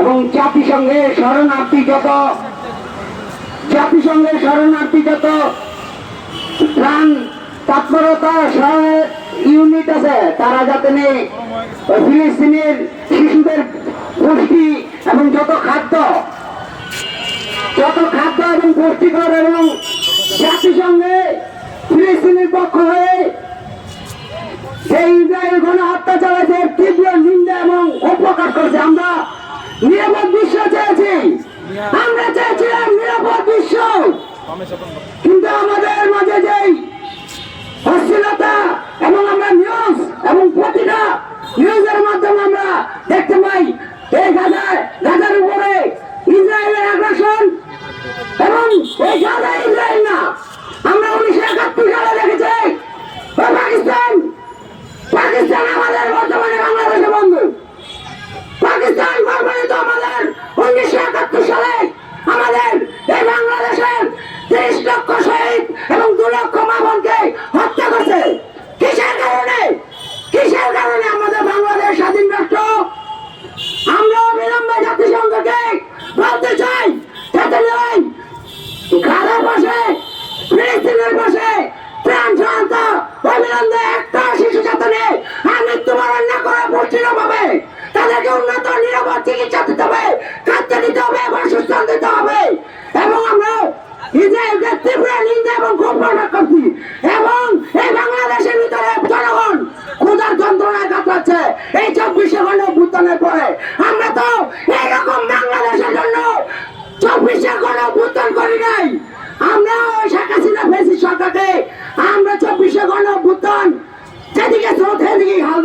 এবং জাতিসংঘের শরণার্থী যত জাতিসংঘের শরণার্থী যত ত্রাণ তৎপরতা ইউনিট আছে, তারা যাতে নেই। ফিলিস্তিনের শিশুদের পুষ্টি এবং যত খাদ্য যত খাদ্য এবং পুষ্টিকর এবং জাতিসংঘে ফিলিস্তিনের পক্ষ হয়ে সেই ইসরায়েল গণহত্যা চালাচ্ছে, এর তীব্র নিন্দা এবং অপকার করেছে আমরা নিরাপদ বিশ্ব চেয়েছি আমরা চেয়েছিলাম নিরাপদ বিশ্ব কিন্তু আমাদের ফিলিস্তিনের পাশে প্রাণ শান্ত অবিলম্বে একটা শিশু যাতে নেই। আর মৃত্যুবরণ না করে পুষ্টির অভাবে তাদেরকে উন্নত, নিরাপদ চিকিৎসা দিতে হবে, খাদ্য দিতে হবে বাসস্থান দিতে হবে। এবং আমরা ইসরায়েলকে তীব্র নিন্দা এবং খুব প্রণাম করছি। এবং এই বাংলাদেশের ভিতরে জনগণ ক্ষুধার যন্ত্রণায় কাটাচ্ছে এই চব্বিশে ঘণ্টা ভূতানের পরে আমরা তো এইরকম বাংলাদেশের জন্য চব্বিশে ঘণ্টা ভূতান করি নাই। আমরা ওই শেখ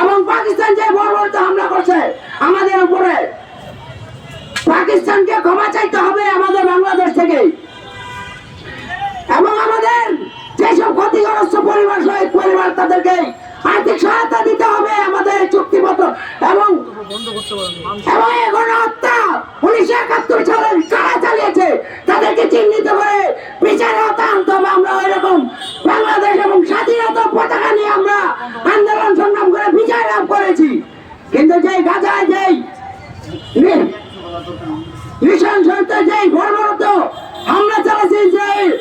এবং পাকিস্তান যে বর্বরিত হামলা করছে, আমাদের উপরে পাকিস্তানকে ক্ষমা চাইতে হবে আমাদের বাংলাদেশ থেকে। এবং আমাদের যেসব ক্ষতিগ্রস্ত পরিবার, শহীদ পরিবার, তাদেরকে আর্থিক সহায়তা দিতে হবে আমাদের চুক্তিপত্র এবং এবং এই গণহত্যা উনিশশো একাত্তর সালে কারা চালিয়েছে, তাদেরকে চিহ্নিত করে বিচারে হত্যা বিরুদ্ধে যে ঘোরমত হামলা চালাচ্ছে ইসরায়েল।